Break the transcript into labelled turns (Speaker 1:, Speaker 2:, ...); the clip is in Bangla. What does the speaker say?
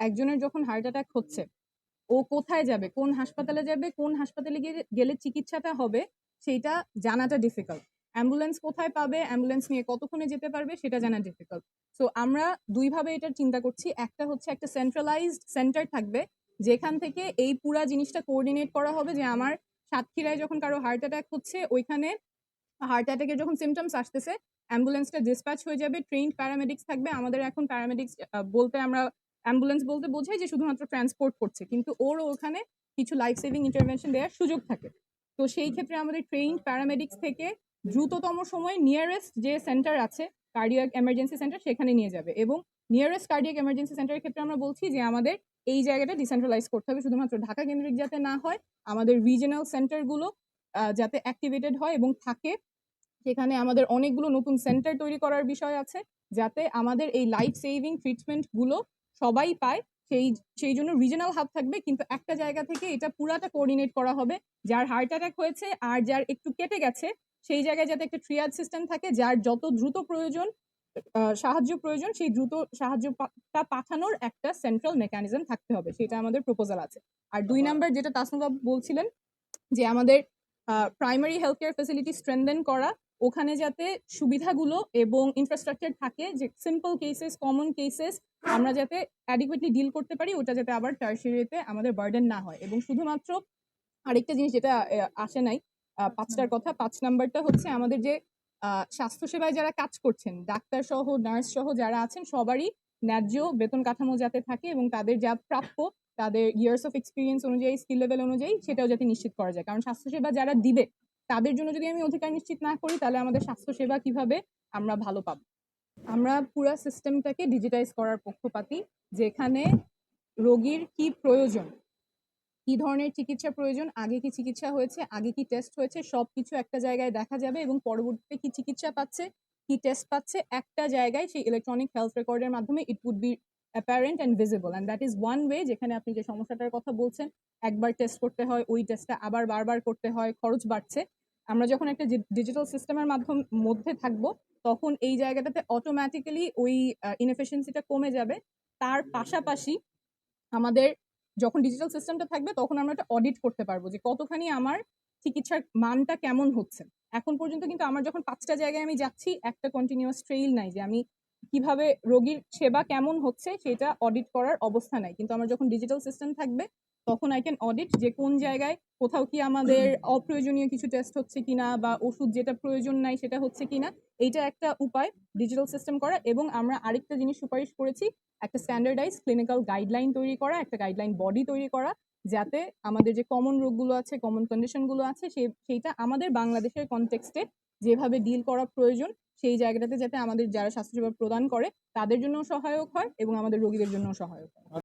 Speaker 1: একজনের যখন হার্ট অ্যাটাক হচ্ছে, ও কোথায় যাবে, কোন হাসপাতালে যাবে, কোন হাসপাতালে গিয়ে গেলে চিকিৎসাটা হবে, সেইটা জানাটা ডিফিকাল্ট অ্যাম্বুলেন্স কোথায় পাবে অ্যাম্বুলেন্স নিয়ে কতক্ষণে যেতে পারবে, সেটা জানা ডিফিকাল্ট সো আমরা দুইভাবে এটার চিন্তা করছি। একটা হচ্ছে একটা সেন্ট্রালাইজড সেন্টার থাকবে, যেখান থেকে এই পুরা জিনিসটা কোঅর্ডিনেট করা হবে যে আমার সাতক্ষীরায় যখন কারও হার্ট অ্যাটাক হচ্ছে, ওইখানে হার্ট অ্যাটাকের যখন সিমটমস আসতেছে অ্যাম্বুলেন্সটা ডিসপ্যাচ হয়ে যাবে ট্রেন্ড প্যারামেডিক্স থাকবে। আমাদের এখন প্যারামেডিক্স বলতে আমরা অ্যাম্বুলেন্স বলতে বোঝায় যে শুধুমাত্র ট্রান্সপোর্ট করছে, কিন্তু ওর ওখানে কিছু লাইফ সেভিং ইন্টারভেনশন দেওয়ার সুযোগ থাকে। তো সেই ক্ষেত্রে আমাদের ট্রেন্ড প্যারামেডিক্স থেকে দ্রুততম সময় নিয়ারেস্ট যে সেন্টার আছে কার্ডিয়াক এমার্জেন্সি সেন্টার সেখানে নিয়ে যাবে। এবং নিয়ারেস্ট কার্ডিয়াক এমার্জেন্সি সেন্টারের ক্ষেত্রে আমরা বলছি যে আমাদের এই জায়গাটা ডিসেন্ট্রালাইজ করতে হবে। শুধুমাত্র ঢাকা কেন্দ্রিক যাতে না হয়, আমাদের রিজনাল সেন্টারগুলো যাতে অ্যাক্টিভেটেড হয় এবং থাকে। সেখানে আমাদের অনেকগুলো নতুন সেন্টার তৈরি করার বিষয় আছে, যাতে আমাদের এই লাইফ সেভিং ট্রিটমেন্টগুলো সবাই পায় সেই সেই জন্য রিজনাল হাব থাকবে কিন্তু একটা জায়গা থেকে এটা পুরাটা কোঅর্ডিনেট করা হবে। যার হার্ট অ্যাটাক হয়েছে আর যার একটু কেটে গেছে সেই জায়গায় যাতে একটা ট্রিয়াজ সিস্টেম থাকে যার যত দ্রুত প্রয়োজন সাহায্য প্রয়োজন সেই দ্রুত সাহায্যটা পাঠানোর একটা সেন্ট্রাল মেকানিজম থাকতে হবে সেটা আমাদের প্রপোজাল আছে। আর দুই নাম্বার যেটা তাসনুবাব বলছিলেন যে আমাদের primary health care facility strengthen করা ওখানে যাতে সুবিধাগুলো এবং ইনফ্রাস্ট্রাকচার থাকে যে সিম্পল কেসেস কমন কেসেস আমরা যাতে অ্যাডিকুয়েটলি ডিল করতে পারি ওটা যাতে আবার টার্সিয়ারিতে আমাদের বার্ডেন না হয়। এবং শুধুমাত্র আরেকটা জিনিস যেটা আসে নাই আহ, পাঁচটার কথা পাঁচ নাম্বারটা হচ্ছে আমাদের যে স্বাস্থ্যসেবায় যারা কাজ করছেন ডাক্তার সহ নার্স সহ যারা আছেন সবারই ন্যায্য বেতন কাঠামো যাতে থাকে এবং তাদের যা প্রাপ্য তাদের ইয়ার্স অফ এক্সপিরিয়েন্স অনুযায়ী স্কিল লেভেল অনুযায়ী সেটাও যাতে নিশ্চিত করা যায়। কারণ স্বাস্থ্যসেবা যারা দিবে তাদের জন্য যদি আমি অধিকার নিশ্চিত না করি, তাহলে আমাদের স্বাস্থ্যসেবা কীভাবে আমরা ভালো পাবো? আমরা পুরো সিস্টেমটাকে ডিজিটাইজ করার পক্ষপাতি, যেখানে রোগীর কি প্রয়োজন, কি ধরনের চিকিৎসা প্রয়োজন, আগে কি চিকিৎসা হয়েছে, আগে কি টেস্ট হয়েছে, সবকিছু একটা জায়গায় দেখা যাবে এবং পরবর্তীতে কি চিকিৎসা পাচ্ছে, কি টেস্ট পাচ্ছে, একটা জায়গায় সেই ইলেকট্রনিক হেলথ রেকর্ডের মাধ্যমে it would be apparent and visible and that is one way যেখানে আপনি যে সমস্যাটার কথা বলছেন, একবার টেস্ট করতে হয়, ওই টেস্টটা আবার বারবার করতে হয়, খরচ বাড়ছে। আমরা যখন একটা ডিজিটাল সিস্টেমের মাধ্যম, মধ্যে থাকব, তখন এই জায়গাটাতে অটোমেটিক্যালি ওই ইনএফিসিয়েন্সিটা কমে যাবে। তার পাশাপাশি আমাদের যখন ডিজিটাল সিস্টেমটা থাকবে, তখন আমরা একটা অডিট করতে পারব যে কতখানি আমার চিকিৎসার মানটা কেমন হচ্ছে। এখন পর্যন্ত কিন্তু আমার যখন পাঁচটা জায়গায় আমি যাচ্ছি, একটা কন্টিনিউয়াস ট্রেইল নাই যে আমি কীভাবে রোগীর সেবা কেমন হচ্ছে সেটা অডিট করার অবস্থা নাই। কিন্তু আমার যখন ডিজিটাল সিস্টেম থাকবে তখন আই ক্যান অডিট যে কোন জায়গায় কোথাও কি আমাদের অপ্রয়োজনীয় কিছু টেস্ট হচ্ছে কিনা বা ওষুধ যেটা প্রয়োজন নাই সেটা হচ্ছে কিনা এইটা একটা উপায় ডিজিটাল সিস্টেম করা এবং আমরা আরেকটা জিনিস সুপারিশ করেছি একটা স্ট্যান্ডার্ডাইজ ক্লিনিক্যাল গাইডলাইন তৈরি করা একটা গাইডলাইন বডি তৈরি করা যাতে আমাদের যে কমন রোগগুলো আছে কমন কন্ডিশনগুলো আছে সেই সেইটা আমাদের বাংলাদেশের কনটেক্সটে যেভাবে ডিল করা প্রয়োজন, সেই জায়গাটাতে যাতে আমাদের যারা স্বাস্থ্যসেবা প্রদান করে, তাদের জন্য সহায়ক হয় এবং আমাদের রোগীদের জন্য সহায়ক হয়।